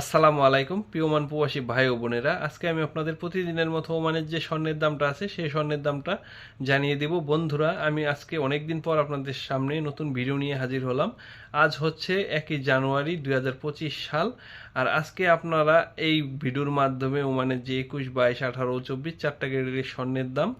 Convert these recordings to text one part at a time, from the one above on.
আসসালামু আলাইকুম, প্রিয়মান প্রবাসী ভাই ও বোনেরা। আজকে আমি আপনাদের প্রতিদিনের মতো ওমানের যে স্বর্ণের দামটা আছে, সেই স্বর্ণের দামটা জানিয়ে দেব। বন্ধুরা, আমি আজকে অনেক দিন পর আপনাদের সামনে নতুন ভিডিও নিয়ে হাজির হলাম। আজ হচ্ছে একই জানুয়ারি দু হাজার পঁচিশ সাল, আর আজকে আপনারা এই ভিডিওর মাধ্যমে ওমানের যে একুশ, বাইশ, আঠারো চব্বিশ চারটা গ্রেডের স্বর্ণের দাম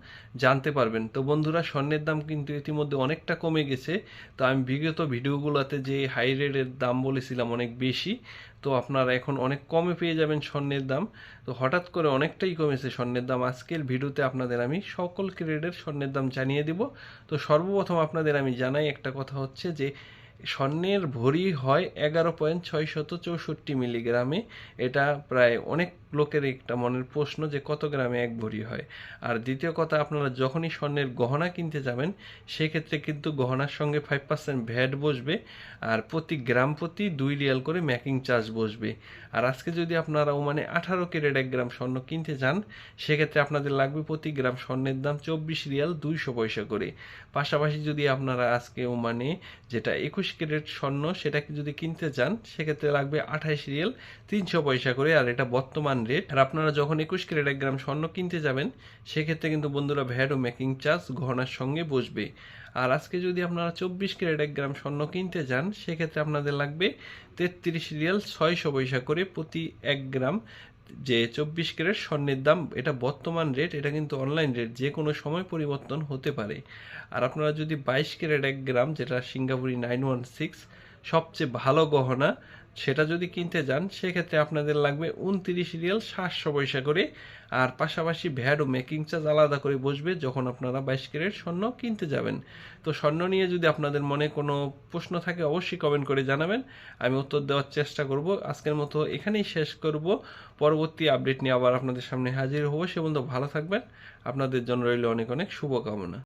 জানতে পারবেন। তো বন্ধুরা, স্বর্ণের দাম কিন্তু ইতিমধ্যে অনেকটা কমে গেছে। তো আমি বিগত ভিডিওগুলোতে যে হাই রেটের দাম বলেছিলাম অনেক বেশি, তো আপনারা এখন অনেক কমে পেয়ে যাবেন স্বর্ণের দাম। তো হঠাৎ করে অনেকটাই কমেছে স্বর্ণের দাম। আজকের ভিডিওতে আপনাদের আমি সকল ক্রেডের স্বর্ণের দাম জানিয়ে দিব। তো সর্বপ্রথম আপনাদের আমি জানাই একটা কথা হচ্ছে যে স্বর্ণের ভরি হয় এগারো পয়েন্ট ছয় শত চৌষট্টি মিলিগ্রামে। এটা প্রায় অনেক লোকের একটা মনের প্রশ্ন যে কত গ্রামে এক ভরি হয়। আর দ্বিতীয় কথা, আপনারা যখনই স্বর্ণের গহনা কিনতে যাবেন, সেক্ষেত্রে কিন্তু গহনার সঙ্গে ফাইভ পার্সেন্ট ভ্যাট বসবে আর প্রতি গ্রাম প্রতি দুই রিয়াল করে মেকিং চার্জ বসবে। আর আজকে যদি আপনারা মানে আঠারো ক্যারেট এক গ্রাম স্বর্ণ কিনতে যান, সেক্ষেত্রে আপনাদের লাগবে প্রতি গ্রাম স্বর্ণের দাম চব্বিশ রিয়াল দুইশো পয়সা করে। পাশাপাশি যদি আপনারা আজকে মানে যেটা একুশ ক্যারেট স্বর্ণ, সেটাকে যদি কিনতে চান সেক্ষেত্রে লাগবে আঠাইশ রিয়াল, তিনশো পয়সা করে, আর এটা বর্তমান রেট আর আপনারা যখন একুশ ক্যারেট এক গ্রাম স্বর্ণ কিনতে যাবেন, সেক্ষেত্রে কিন্তু বন্ধুরা ভ্যাট ও মেকিং চার্জ গহনার সঙ্গে বসবে। আর আজকে যদি আপনারা চব্বিশ ক্যারেট এক গ্রাম স্বর্ণ কিনতে যান, সেক্ষেত্রে আপনাদের লাগবে তেত্রিশ রিয়াল, ছয়শো পয়সা করে প্রতি এক গ্রাম যে চব্বিশ ক্যারেট স্বর্ণের দাম, এটা বর্তমান রেট এটা কিন্তু অনলাইন রেট যে কোনো সময় পরিবর্তন হতে পারে। আর আপনারা যদি বাইশ ক্যারেট এক গ্রাম, যেটা সিঙ্গাপুরি নাইন ওয়ান সিক্স সবচেয়ে ভালো গহনা সেটা যদি কিনতে যান, সেক্ষেত্রে আপনাদের লাগবে উনত্রিশ রিয়াল সাতশো পয়সা করে। আর পাশাপাশি ভ্যাট ও মেকিং চার্জ আলাদা করে বসবে যখন আপনারা বাইশ ক্যারেট স্বর্ণ কিনতে যাবেন। তো স্বর্ণ নিয়ে যদি আপনাদের মনে কোনো প্রশ্ন থাকে, অবশ্যই কমেন্ট করে জানাবেন। আমি উত্তর দেওয়ার চেষ্টা করব। আজকের মতো এখানেই শেষ করব। পরবর্তী আপডেট নিয়ে আবার আপনাদের সামনে হাজির হব। সে বন্ধু ভালো থাকবেন। আপনাদের জন্য রইল অনেক অনেক শুভকামনা।